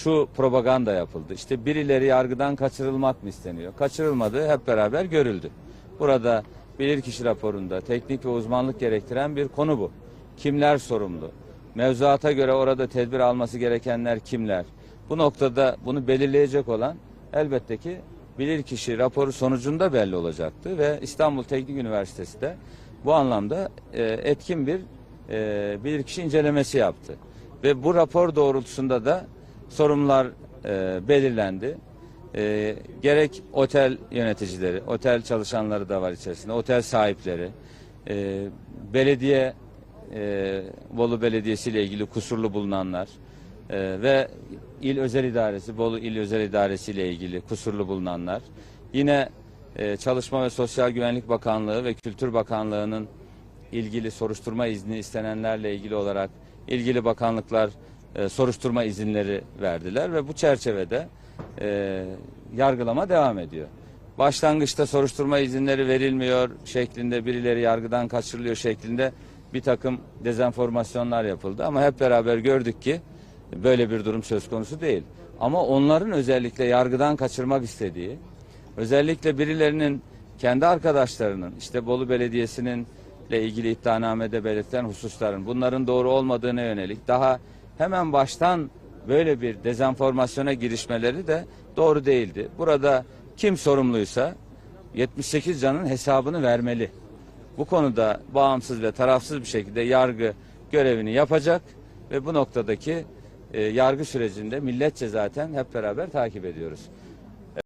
şu propaganda yapıldı. İşte birileri yargıdan kaçırılmak mı isteniyor? Kaçırılmadığı hep beraber görüldü. Burada bilirkişi raporunda teknik ve uzmanlık gerektiren bir konu bu. Kimler sorumlu? Mevzuata göre orada tedbir alması gerekenler kimler? Bu noktada bunu belirleyecek olan elbette ki bilirkişi raporu sonucunda belli olacaktı ve İstanbul Teknik Üniversitesi de bu anlamda e, etkin bir e, bilirkişi incelemesi yaptı. Ve bu rapor doğrultusunda da sorumlular e, belirlendi. E, gerek otel yöneticileri, otel çalışanları da var içerisinde, otel sahipleri, e, belediye, e, Bolu Belediyesi ile ilgili kusurlu bulunanlar e, ve İl Özel İdaresi, Bolu İl Özel İdaresi ile ilgili kusurlu bulunanlar, yine e, Çalışma ve Sosyal Güvenlik Bakanlığı ve Kültür Bakanlığı'nın ilgili soruşturma izni istenenlerle ilgili olarak ilgili bakanlıklar e, soruşturma izinleri verdiler ve bu çerçevede e, yargılama devam ediyor. Başlangıçta soruşturma izinleri verilmiyor şeklinde birileri yargıdan kaçırılıyor şeklinde bir takım dezenformasyonlar yapıldı ama hep beraber gördük ki böyle bir durum söz konusu değil. Ama onların özellikle yargıdan kaçırmak istediği, özellikle birilerinin kendi arkadaşlarının işte Bolu Belediyesi'nin ile ilgili iddianamede belirtilen hususların bunların doğru olmadığına yönelik daha hemen baştan böyle bir dezenformasyona girişmeleri de doğru değildi. Burada kim sorumluysa 78 canın hesabını vermeli. Bu konuda bağımsız ve tarafsız bir şekilde yargı görevini yapacak ve bu noktadaki e, yargı sürecinde milletçe zaten hep beraber takip ediyoruz.